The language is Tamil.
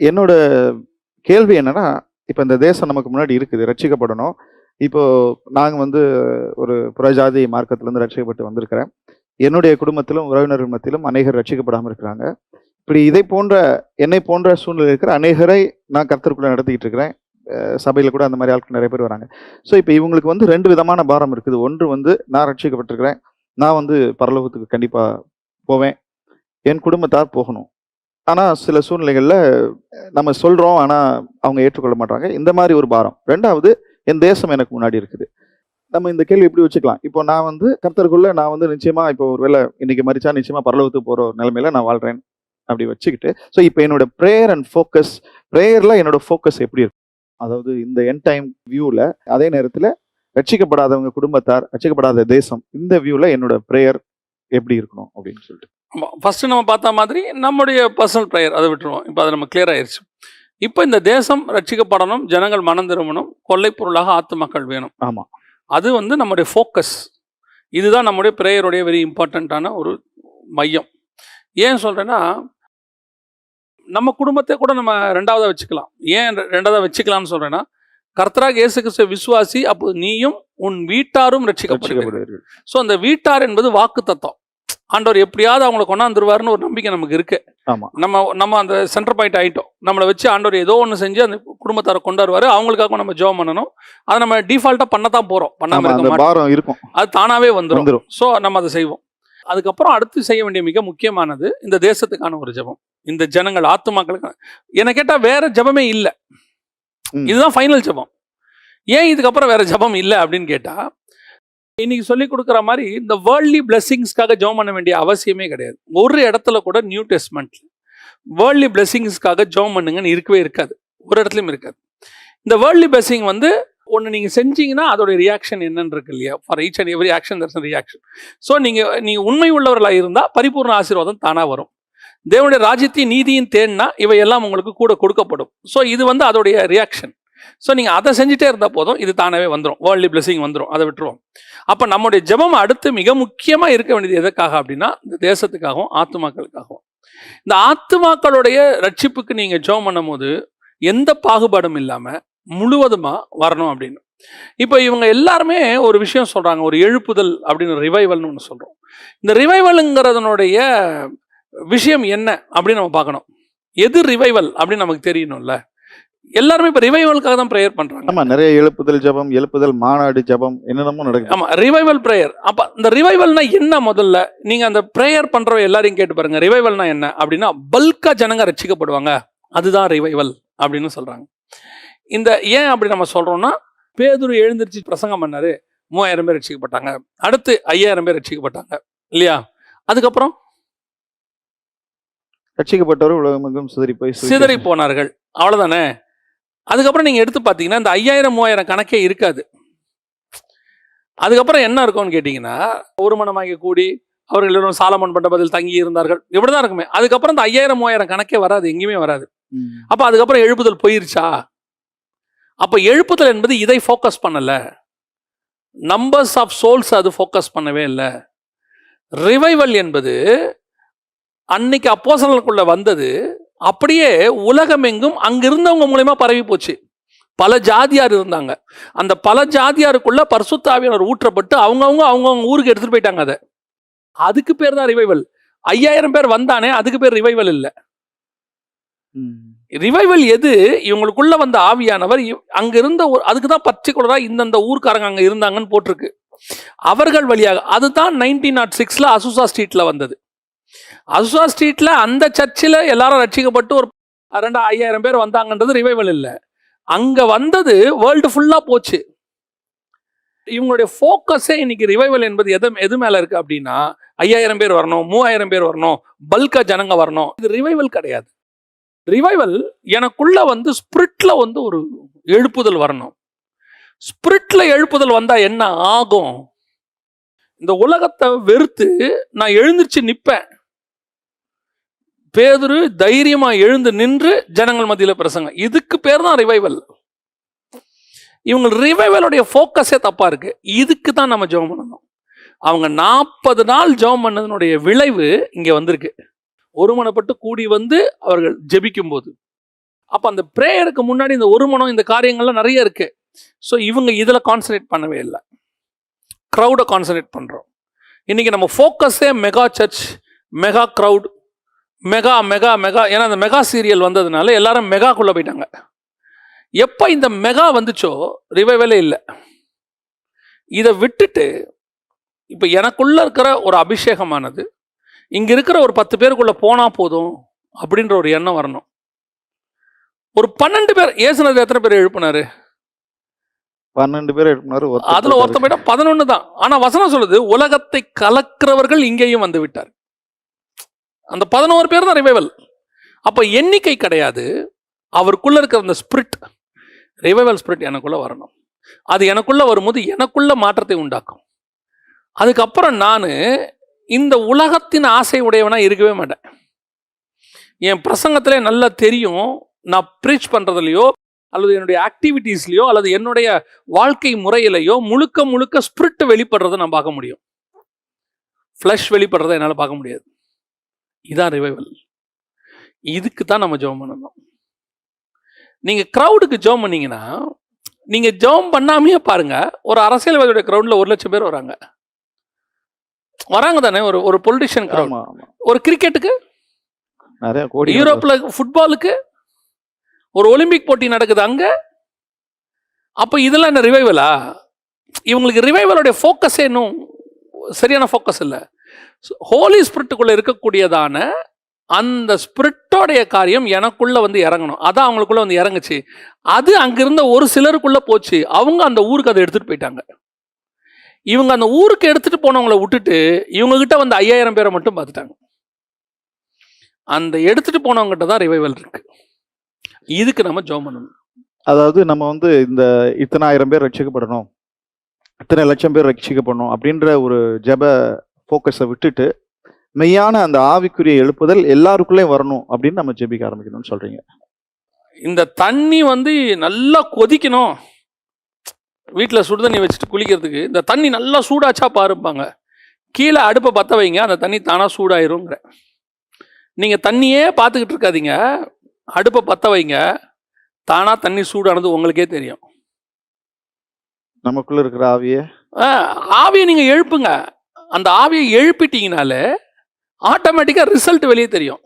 என்னோட கேள்வி என்னன்னா இப்போ இந்த தேசம் நமக்கு முன்னாடி இருக்குது ரட்சிக்கப்படணும். இப்போ நாங்கள் வந்து ஒரு புறஜாதி மார்க்கத்திலேருந்து ரட்சிக்கப்பட்டு வந்திருக்கிறேன். என்னுடைய குடும்பத்திலும் உறவினர்கள் மத்தியிலும் அநேகர் ரட்சிக்கப்படாமல் இருக்கிறாங்க. இப்படி இதை போன்ற என்னை போன்ற சூழ்நிலை இருக்கிற அநேகரை நான் கர்த்தருக்குள்ள நடத்திக்கிட்டு இருக்கிறேன். சபையில் கூட அந்த மாதிரி ஆட்கள் நிறைய பேர் வராங்க. ஸோ இப்போ இவங்களுக்கு வந்து ரெண்டு விதமான பாரம் இருக்குது. ஒன்று வந்து நான் ரட்சிக்கப்பட்டிருக்கிறேன். நான் வந்து பரலோகத்துக்கு கண்டிப்பாக போவேன். என் குடும்பத்தார் போகணும். ஆனால் சில சூழ்நிலைகளில் நம்ம சொல்கிறோம் ஆனால் அவங்க ஏற்றுக்கொள்ள மாட்டாங்க. இந்த மாதிரி ஒரு பாரம். ரெண்டாவது என் தேசம் எனக்கு முன்னாடி இருக்குது. நம்ம இந்த கேள்வி எப்படி வச்சுக்கலாம்? இப்போ நான் வந்து கர்த்தருக்குள்ள நான் வந்து நிச்சயமா இப்போ ஒரு வேலை இன்னைக்கு மறிச்சா நிச்சயமா பரலோகத்துக்கு போற நிலைமையில நான் வாழ்றேன் அப்படி வச்சுக்கிட்டு ஸோ இப்போ என்னோட ப்ரேயர் அண்ட் ஃபோக்கஸ் ப்ரேயர்ல என்னோட ஃபோக்கஸ் எப்படி இருக்கும் அதாவது இந்த என் டைம் வியூவில் அதே நேரத்தில் ரட்சிக்கப்படாதவங்க குடும்பத்தார் ரட்சிக்கப்படாத தேசம் இந்த வியூவில் என்னோட ப்ரேயர் எப்படி இருக்கணும் அப்படின்னு சொல்லிட்டு. ஃபர்ஸ்ட் நம்ம பார்த்த மாதிரி நம்முடைய பர்சனல் ப்ரேயர் அதை விட்டுருவோம். இப்போ அது நம்ம கிளியர் ஆயிருச்சு. இப்போ இந்த தேசம் ரட்சிக்கப்படணும் ஜனங்கள் மனம் திரும்பணும் கொள்ளை பொருளாக ஆத்து மக்கள் வேணும். ஆமா. அது வந்து நம்முடைய ஃபோக்கஸ் இதுதான் நம்முடைய ப்ரேயருடைய வெரி இம்பார்ட்டண்ட்டான ஒரு மையம். ஏன் சொல்கிறேன்னா நம்ம குடும்பத்தை கூட நம்ம ரெண்டாவதாக வச்சுக்கலாம். ஏன் ரெ- ரெண்டாவதா வச்சுக்கலாம்னு சொல்கிறேன்னா கர்த்தராக இயேசு கிறிஸ்துவ விசுவாசி அப்போ நீயும் உன் வீட்டாரும் ரட்சிக்கப்படுவீர்கள். ஸோ அந்த வீட்டார் என்பது வாக்கு தத்துவம் ஆண்டவர் எப்படியாவது அவங்கள கொண்டாந்துருவாருன்னு ஒரு நம்பிக்கை நமக்கு இருக்கு. நம்ம நம்ம அந்த சென்டர் பாயிண்ட் ஆயிட்டோம். நம்மளை வச்சு ஆண்டவர் ஏதோ ஒன்று செஞ்சு அந்த குடும்பத்தாரை கொண்டாருவாரு அவங்களுக்காக நம்ம ஜெபம் பண்ணணும். அதை நம்ம டிஃபால்ட்டாக பண்ணத்தான் போறோம். பண்ணாம ஆமா இருக்க அந்த மாட்டோம். பாரம் இருக்கும். அது தானாவே வந்துடும் ஸோ நம்ம அதை செய்வோம். அதுக்கப்புறம் அடுத்து செய்ய வேண்டிய மிக முக்கியமானது இந்த தேசத்துக்கான ஒரு ஜெபம். இந்த ஜனங்கள் ஆத்துமாக்களுக்கு என்ன கேட்டா வேற ஜெபமே இல்லை. இதுதான் ஃபைனல் ஜெபம். ஏன் இதுக்கப்புறம் வேற ஜெபம் இல்லை அப்படின்னு கேட்டா இன்னைக்கு சொல்லி கொடுக்குற மாதிரி இந்த வேர்ல்ட்லி பிளெஸிங்ஸ்க்காக ஜெபம் பண்ண வேண்டிய அவசியமே கிடையாது. ஒரு இடத்துல கூட நியூ டெஸ்ட்மெண்ட்ல வேர்ல்ட்லி பிளெஸிங்ஸ்க்காக ஜெபம் பண்ணுங்கன்னு இருக்கவே இருக்காது. ஒரு இடத்துலையும் இருக்காது. இந்த வேர்ல்ட்லி பிளெஸிங் வந்து ஒன்று நீங்கள் செஞ்சீங்கன்னா அதோட ரியாக்ஷன் என்னன்னு இருக்கு இல்லையா? For each and every action there's reaction so நீங்கள் நீங்கள் உண்மை உள்ளவர்களாக இருந்தால் பரிபூர்ண ஆசீர்வாதம் தானாக வரும். தேவனுடைய ராஜ்யத்தையும் நீதியும் தேடினா இவையெல்லாம் உங்களுக்கு கூட கொடுக்கப்படும். ஸோ இது வந்து அதோடைய ரியாக்ஷன் ஸோ நீங்கள் அதை செஞ்சுட்டே இருந்தால் போதும் இது தானாகவே வந்துடும் வேர்ல்ட்லி பிளெஸிங் வந்துடும் அதை விட்டுருவோம். அப்போ நம்முடைய ஜபம் அடுத்து மிக முக்கியமாக இருக்க வேண்டியது எதுக்காக அப்படின்னா இந்த தேசத்துக்காகவும் ஆத்துமாக்களுக்காகவும். இந்த ஆத்துமாக்களுடைய ரட்சிப்புக்கு நீங்கள் ஜெபம் பண்ணும்போது எந்த பாகுபாடும் இல்லாமல் முழுவதுமாக வரணும் அப்படின்னு. இப்போ இவங்க எல்லாருமே ஒரு விஷயம் சொல்கிறாங்க ஒரு எழுப்புதல் அப்படின்னு ரிவைவல்னு ஒன்று சொல்கிறோம் இந்த ரிவைவலுங்கிறதனுடைய விஷயம் என்ன அப்படின்னு நம்ம பார்க்கணும். எது ரிவைவல் அப்படின்னு நமக்கு தெரியணும்ல? எல்லாருமே இப்போ ரிவைவலுக்காக தான் ப்ரேயர் பண்ணுறாங்க ஆமா நிறைய எழுப்புதல் ஜெபம் எழுப்புதல் மாநாடு ஜெபம் என்னென்னமோ நடக்குது. ஆமா ரிவைவல் ப்ரேயர் அப்ப இந்த ரிவைவல்னா என்ன முதல்ல? நீங்க அந்த ப்ரேயர் பண்றவ எல்லாரையும் கேட்டு பாருங்க. ரிவைவல்னா என்ன? அப்படின்னா பல்கா ஜனங்க ரட்சிக்கப்படுவாங்க. அதுதான் ரிவைவல் அப்படின்னு சொல்றாங்க. இந்த ஏன் அப்படி நம்ம சொல்றோம்னா பேதுரு எழுந்திருச்சு பிரசங்கம் பண்ணாரு. மூவாயிரம் பேர் ரட்சிக்கப்பட்டாங்க. அடுத்து ஐயாயிரம் பேர் ரட்சிக்கப்பட்டாங்க. இல்லையா? அதுக்கப்புறம்? ரட்சிக்கப்பட்டவர் உலகமெங்கும் சிதறி போய் சிதறி போனார்கள் அவ்வளவுதானே? அதுக்கப்புறம் நீங்க எடுத்து பார்த்தீங்கன்னா இந்த ஐயாயிரம் மூவாயிரம் கணக்கே இருக்காது. அதுக்கப்புறம் என்ன இருக்கும்னு கேட்டிங்கன்னா ஒரு மனமாகி கூடி அவர்கள் எல்லோரும் சாலமன் மண்டபத்தில் தங்கி இருந்தார்கள். இப்படிதான் இருக்குமே. அதுக்கப்புறம் இந்த ஐயாயிரம் மூவாயிரம் கணக்கே வராது எங்கேயுமே வராது. அப்ப அதுக்கப்புறம் எழுப்புதல் போயிருச்சா? அப்ப எழுப்புதல் என்பது இதை ஃபோக்கஸ் பண்ணல. நம்பர்ஸ் ஆஃப் சோல்ஸ் அது ஃபோக்கஸ் பண்ணவே இல்லை. ரிவைவல் என்பது அன்னைக்கு அப்போசனலுக்குள்ள வந்தது அப்படியே உலகமெங்கும் அங்க இருந்தவங்க மூலயமா பரவி போச்சு. பல ஜாதியார் இருந்தாங்க. அந்த பல ஜாதியாருக்குள்ள பரிசுத்தாவியனர் ஊற்றப்பட்டு அவங்கவுங்க அவங்கவுங்க ஊருக்கு எடுத்துட்டு போயிட்டாங்க அதை. அதுக்கு பேர் தான் ரிவைவல் ஐயாயிரம் பேர் வந்தானே அதுக்கு பேர் ரிவைவல் இல்லை. ரிவைவல் எது? இவங்களுக்குள்ள வந்த ஆவியானவர் அங்க இருந்த ஒரு அதுக்கு தான் பர்டிகுலரா இந்தந்த ஊர்க்காரங்க அங்க இருந்தாங்கன்னு போட்டிருக்கு. அவர்கள் வழியாக அதுதான் நைன்டீன் நாட் சிக்ஸ்ல அசுசா ஸ்ட்ரீட்ல வந்தது. அசுவா ஸ்ட்ரீட்டில் அந்த சர்ச்சில் எல்லாரும் ரட்சிக்கப்பட்டு ஒரு ரெண்டு ஐயாயிரம் பேர் வந்தாங்கன்றது ரிவைவல் இல்லை. அங்கே வந்தது வேர்ல்டு ஃபுல்லாக போச்சு. இவங்களுடைய ஃபோக்கஸே இன்னைக்கு ரிவைவல் என்பது எது எது மேலே இருக்குது அப்படின்னா ஐயாயிரம் பேர் வரணும் மூவாயிரம் பேர் வரணும் பல்கா ஜனங்க வரணும். இது ரிவைவல் கிடையாது. ரிவைவல் எனக்குள்ள வந்து ஸ்பிரிட்ல வந்து ஒரு எழுப்புதல் வரணும். ஸ்பிரிட்ல எழுப்புதல் வந்தால் என்ன ஆகும்? இந்த உலகத்தை வெறுத்து நான் எழுந்திருச்சு நிற்பேன் பேதுரு தைரியமா எழுந்து நின்று ஜனங்கள் மத்தியில் பிரசங்க இதுக்கு பேர் தான் ரிவைவல் இவங்க ரிவைவலுடைய ஃபோக்கஸே தப்பா இருக்கு. இதுக்கு தான் நம்ம ஜெபம் பண்ணணும். அவங்க நாற்பது நாள் ஜெபம் பண்ணதனுடைய விளைவு இங்க வந்திருக்கு. ஒருமனப்பட்டு கூடி வந்து அவர்கள் ஜெபிக்கும் போது அப்போ அந்த ப்ரேயருக்கு முன்னாடி இந்த ஒரு மனம் இந்த காரியங்கள்லாம் நிறைய இருக்கு. ஸோ இவங்க இதில் கான்சன்ட்ரேட் பண்ணவே இல்லை. க்ரௌடை கான்சன்ட்ரேட் பண்ணுறோம் இன்றைக்கி நம்ம ஃபோக்கஸே mega church mega crowd mega mega mega. ஏன்னா அந்த மெகா சீரியல் வந்ததுனால எல்லாரும் மெகாக்குள்ளே போயிட்டாங்க. எப்போ இந்த மெகா வந்துச்சோ ரிவைவலே இல்லை. இதை விட்டுட்டு இப்போ எனக்குள்ள இருக்கிற ஒரு அபிஷேகமானது இங்க இருக்கிற ஒரு பத்து பேருக்குள்ள போனா போதும் அப்படின்ற ஒரு எண்ணம் வரணும். ஒரு பன்னெண்டு பேர் ஏசுனது எத்தனை பேர் எழுப்பினாரு? பன்னெண்டு பேர் எடுப்பினாரு அதுல ஒருத்தன் போயிட்டா பதினொன்னு தான். ஆனா வசனம் சொல்லுது உலகத்தை கலக்கிறவர்கள் இங்கேயும் வந்து விட்டார் அந்த பதினோரு பேர் தான் ரிவைவல் அப்போ எண்ணிக்கை கிடையாது. அவருக்குள்ளே இருக்கிற அந்த ஸ்பிரிட் ரிவைவல் ஸ்பிரிட் எனக்குள்ளே வரணும். அது எனக்குள்ளே வரும்போது எனக்குள்ள மாற்றத்தை உண்டாக்கும். அதுக்கப்புறம் நான் இந்த உலகத்தின் ஆசை உடையவனாக இருக்கவே மாட்டேன். என் பிரசங்கத்திலே நல்லா தெரியும் நான் ப்ரீச் பண்ணுறதுலையோ அல்லது என்னுடைய ஆக்டிவிட்டீஸ்லையோ அல்லது என்னுடைய வாழ்க்கை முறையிலையோ முழுக்க முழுக்க ஸ்பிரிட் வெளிப்படுறதை நான் பார்க்க முடியும். ஃப்ளஷ் வெளிப்படுறதை என்னால் பார்க்க முடியாது. இதான் ரிவைவல் இதுக்கு தான் நம்ம ஜெபம் பண்ணணும். நீங்க க்ரௌடுக்கு ஜெபம் பண்ணீங்கன்னா நீங்க ஜெபம் பண்ணாமையே பாருங்க ஒரு அரசியல்வாதியோட க்ரௌட்ல ஒரு லட்சம் பேர் வராங்க. வராங்க தானே ஒரு ஒரு பொலிட்டிஷியன் ஆமா ஒரு கிரிக்கெட்டுக்கு நிறைய கோடி யூரோப்ல ஃபுட்பாலுக்கு ஒரு ஒலிம்பிக் போட்டி நடக்குது அங்க? அப்ப இதெல்லாம் என்ன ரிவைவலா இவங்களுக்கு ரிவைவலுடைய ஃபோக்கஸே இன்னும் சரியான ஃபோக்கஸ் இல்லை. ஹோலி ஸ்பிரிட்டுக்குள்ள இருக்கக்கூடியதான அந்த ஸ்பிரிட்டோடைய காரியம் எனக்குள்ள வந்து இறங்கணும். அதான் அவங்களுக்குள்ள வந்து இறங்குச்சு. அது அங்கிருந்த ஒரு சிலருக்குள்ள போச்சு. அவங்க அந்த ஊருக்கு அதை எடுத்துட்டு போயிட்டாங்க. இவங்க அந்த ஊருக்கு எடுத்துட்டு போனவங்கள விட்டுட்டு இவங்க கிட்ட வந்து ஐயாயிரம் பேரை மட்டும் பார்த்துட்டாங்க. அந்த எடுத்துட்டு போனவங்ககிட்ட தான் ரிவைவல் இருக்கு. இதுக்கு நம்ம ஜோம் பண்ணணும். அதாவது நம்ம வந்து இந்த இத்தனை ஆயிரம் பேர் ரட்சிக்கப்படணும். இத்தனை லட்சம் பேர் ரட்சிக்கப்படணும் அப்படின்ற ஒரு ஜெப ஃபோக்கஸை விட்டுட்டு மெய்யான அந்த ஆவிக்குரிய எழுப்புதல் எல்லாருக்குள்ளேயும் வரணும் அப்படின்னு நம்ம ஜெபிக்க ஆரம்பிக்கணும்னு சொல்றீங்க. இந்த தண்ணி வந்து நல்லா கொதிக்கணும். வீட்டில் சுடுதண்ணி வச்சுட்டு குளிக்கிறதுக்கு இந்த தண்ணி நல்லா சூடாச்சா பாருப்பாங்க கீழே அடுப்பை பற்ற வைங்க அந்த தண்ணி தானாக சூடாயிருங்கிற. நீங்கள் தண்ணியே பார்த்துக்கிட்டு இருக்காதீங்க. அடுப்பை பற்ற வைங்க தானாக தண்ணி சூடானது உங்களுக்கே தெரியும். நமக்குள்ள இருக்கிற ஆவியை? ஆவியை நீங்கள் எழுப்புங்க. அந்த ஆவியை எழுப்பிட்டீங்கனாலே ஆட்டோமேட்டிக்காக ரிசல்ட் வெளியே தெரியும்.